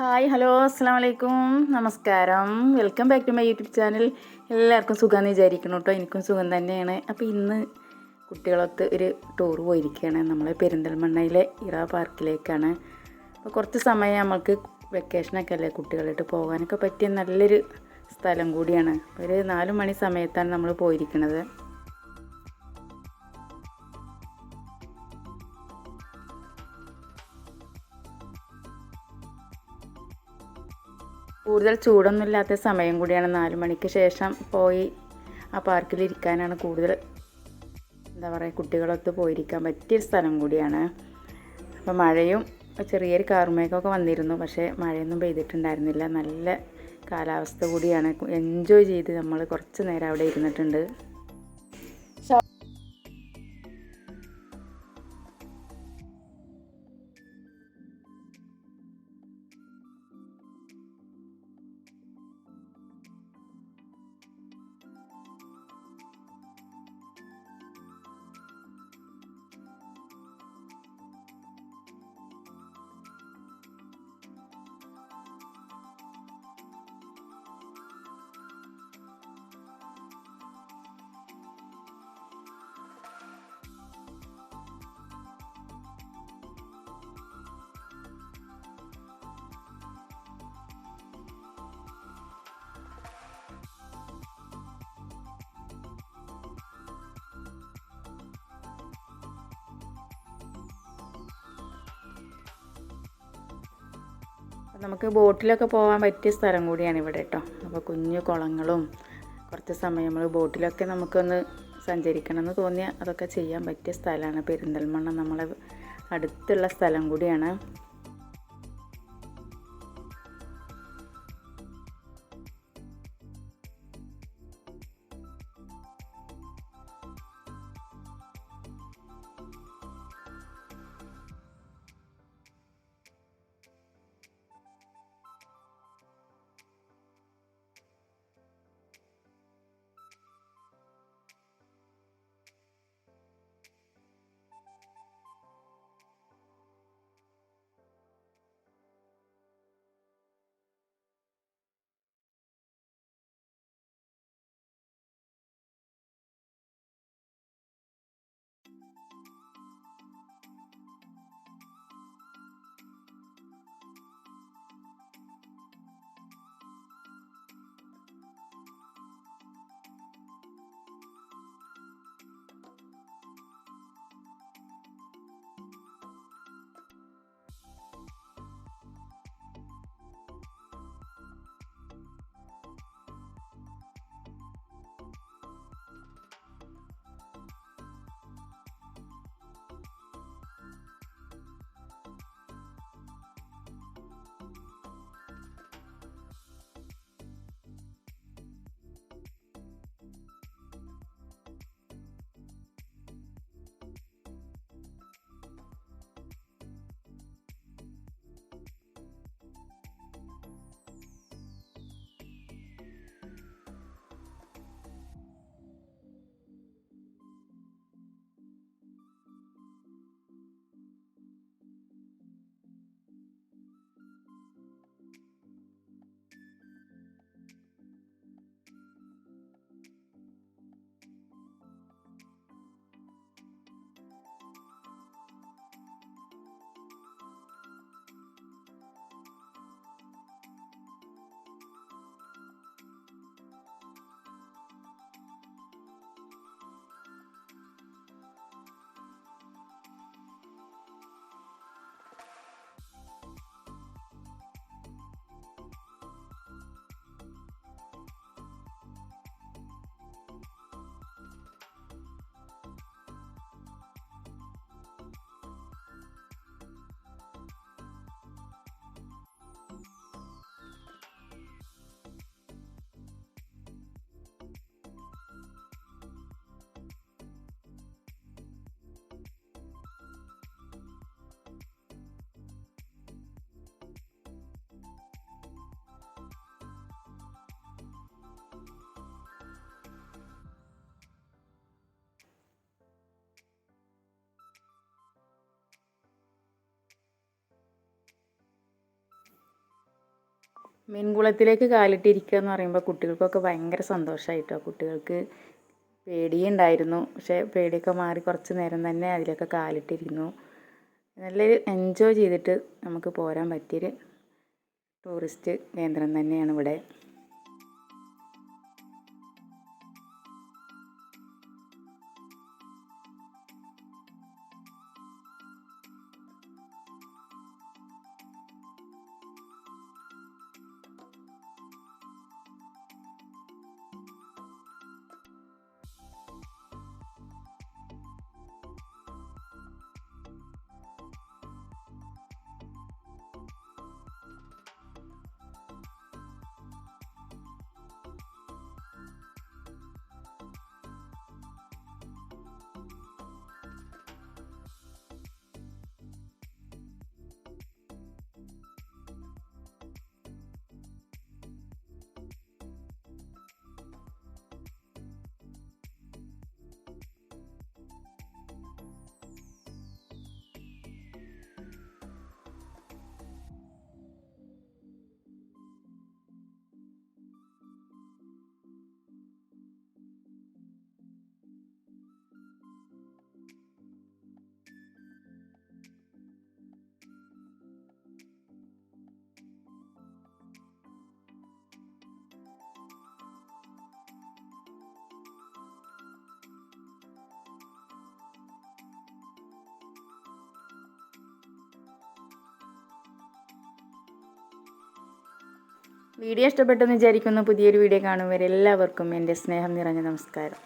Hi hello അസ്സാം വലൈക്കും നമസ്കാരം. Welcome back to my YouTube channel. എല്ലാവർക്കും സുഖമെന്ന് വിചാരിക്കണം കേട്ടോ എനിക്കും സുഖം തന്നെയാണ്. അപ്പോൾ ഇന്ന് കുട്ടികളൊത്ത് ഒരു ടൂർ പോയിരിക്കുകയാണ് നമ്മൾ പെരിന്തൽമണ്ണയിലെ ഇറ പാർക്കിലേക്കാണ്. അപ്പോൾ കുറച്ച് സമയം നമ്മൾക്ക് വെക്കേഷനൊക്കെ അല്ലേ കുട്ടികളായിട്ട് പോകാനൊക്കെ പറ്റിയ നല്ലൊരു സ്ഥലം കൂടിയാണ്. ഒരു നാല് മണി സമയത്താണ് നമ്മൾ പോയിരിക്കുന്നത് കൂടുതൽ ചൂടൊന്നും ഇല്ലാത്ത സമയം കൂടിയാണ് നാല് മണിക്ക് ശേഷം പോയി ആ പാർക്കിൽ ഇരിക്കാനാണ് കൂടുതൽ എന്താ പറയുക കുട്ടികളൊത്ത് പോയിരിക്കാൻ പറ്റിയ സ്ഥലം കൂടിയാണ്. അപ്പോൾ മഴയും ചെറിയൊരു കാർമേഘമൊക്കെ വന്നിരുന്നു പക്ഷേ മഴയൊന്നും പെയ്തിട്ടുണ്ടായിരുന്നില്ല. നല്ല കാലാവസ്ഥ കൂടിയാണ്. എൻജോയ് ചെയ്ത് നമ്മൾ കുറച്ച് നേരം അവിടെ ഇരുന്നിട്ടുണ്ട്. നമുക്ക് ബോട്ടിലൊക്കെ പോകാൻ പറ്റിയ സ്ഥലം കൂടിയാണ് ഇവിടെ കേട്ടോ. അപ്പോൾ കുഞ്ഞു കുളങ്ങളും കുറച്ച് സമയം നമ്മൾ ബോട്ടിലൊക്കെ നമുക്കൊന്ന് സഞ്ചരിക്കണം എന്ന് തോന്നിയാൽ അതൊക്കെ ചെയ്യാൻ പറ്റിയ സ്ഥലമാണ്. പെരിന്തൽമണ്ണ നമ്മളെ അടുത്തുള്ള സ്ഥലം കൂടിയാണ്. മീൻകുളത്തിലേക്ക് കാലിട്ടിരിക്കുക എന്ന് പറയുമ്പോൾ കുട്ടികൾക്കൊക്കെ ഭയങ്കര സന്തോഷമായിട്ടോ കുട്ടികൾക്ക് പേടിയുണ്ടായിരുന്നു. പക്ഷേ പേടിയൊക്കെ മാറി കുറച്ച് നേരം തന്നെ അതിലൊക്കെ കാലിട്ടിരുന്നു. നല്ലൊരു എൻജോയ് ചെയ്തിട്ട് നമുക്ക് പോരാൻ പറ്റിയൊരു ടൂറിസ്റ്റ് കേന്ദ്രം തന്നെയാണ് ഇവിടെ. വീഡിയോ ഇഷ്ടപ്പെട്ടെന്ന് വിചാരിക്കുന്നു. പുതിയൊരു വീഡിയോ കാണും വരെ എല്ലാവർക്കും എന്റെ സ്നേഹം നിറഞ്ഞ നമസ്കാരം.